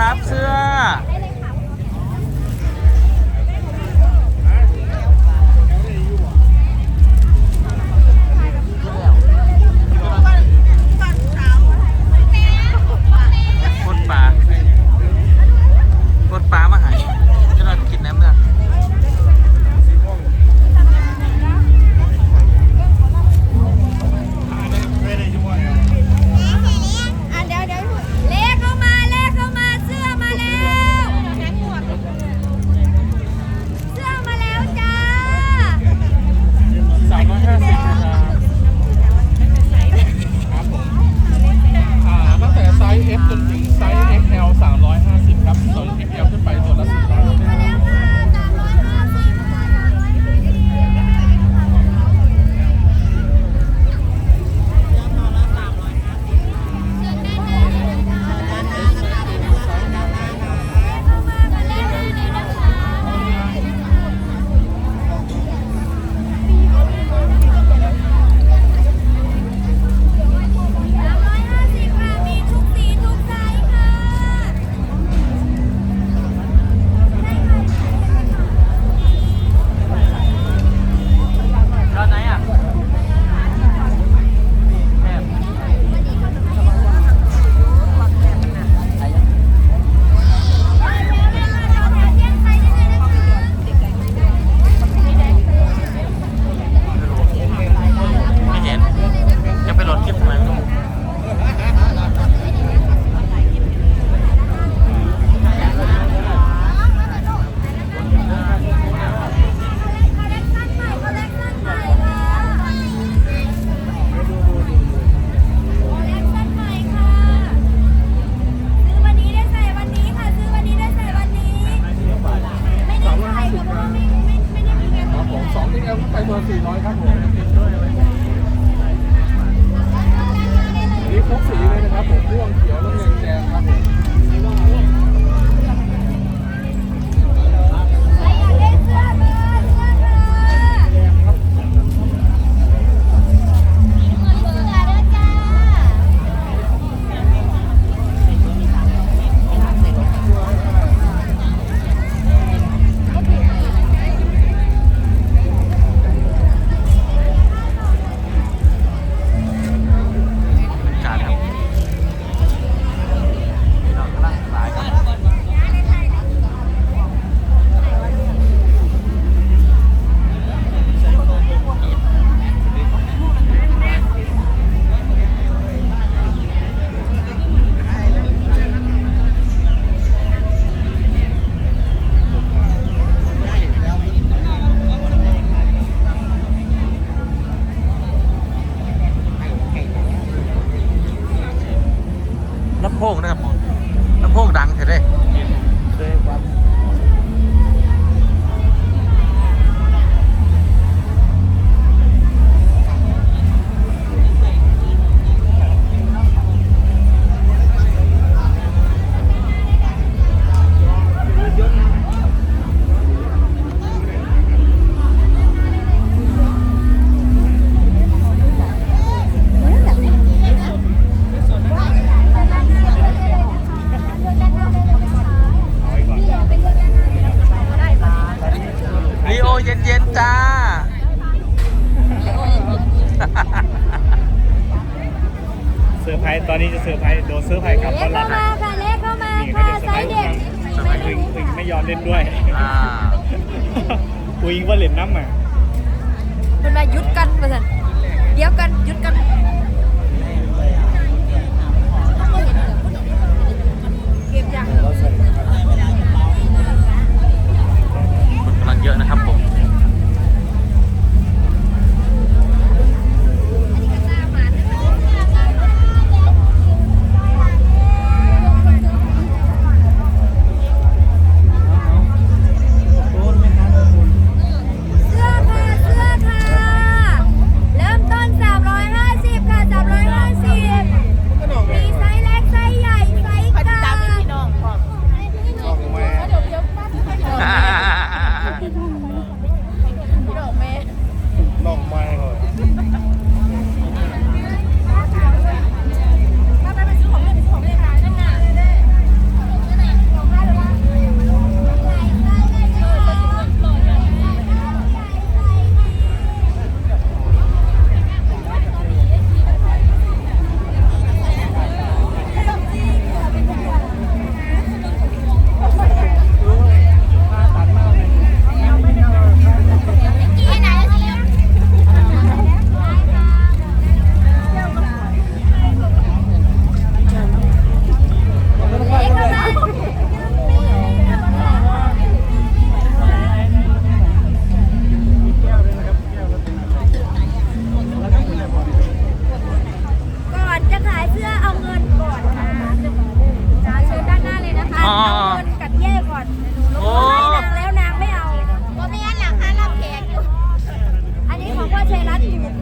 ครับเสื้อ ครับผมม่วงเขียวน้ำเงิน นี้จะเซอร์ไพรส์โดนเซอร์ไพรส์ครับเล็กเข้ามาค่ะ เล็กเข้ามาค่ะไซส์เด็กไม่ถึงถึงไม่ยอมเล่นด้วยอ่ายว่าเล่นน้ำอะมันมายุดกันมาสันเดี๋ยวกันยุดกัน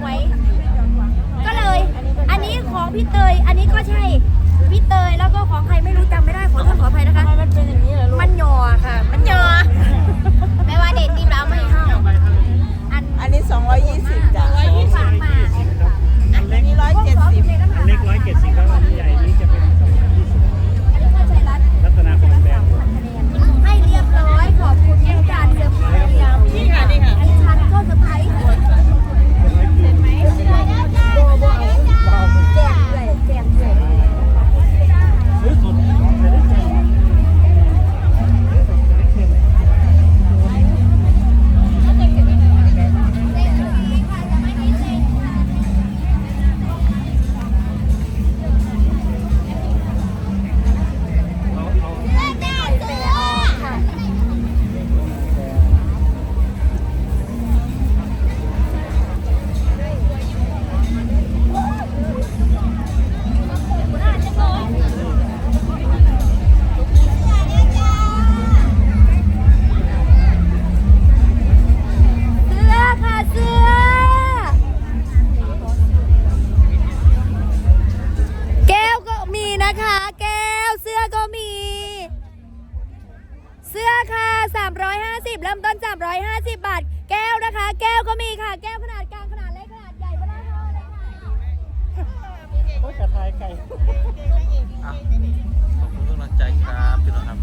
หวยก็เลย อันนี้ของพี่เตย อันนี้ก็ใช่พี่เตยแล้วก็ของใครไม่รู้จำไม่ได้ขอโทษขออภัยนะคะ มันเป็นอย่างนี้เหรอลูกมันหยอค่ะ มันหยอแม่ว่าเด็ดดีแล้วไม่ห้าอันอันนี้ 220จ้ะฝากมาอันนี้170อันเล็ก170แล้วอันใหญ่ 50 เริ่มต้นจาก150 บาท แก้วนะคะ แก้วก็มีค่ะ แก้วขนาดกลางขนาดเล็กขนาดใหญ่ก็ได้เลยค่ะโอ้ยกระทายไก่ขอบคุณกำลังใจครับพี่น้องครับ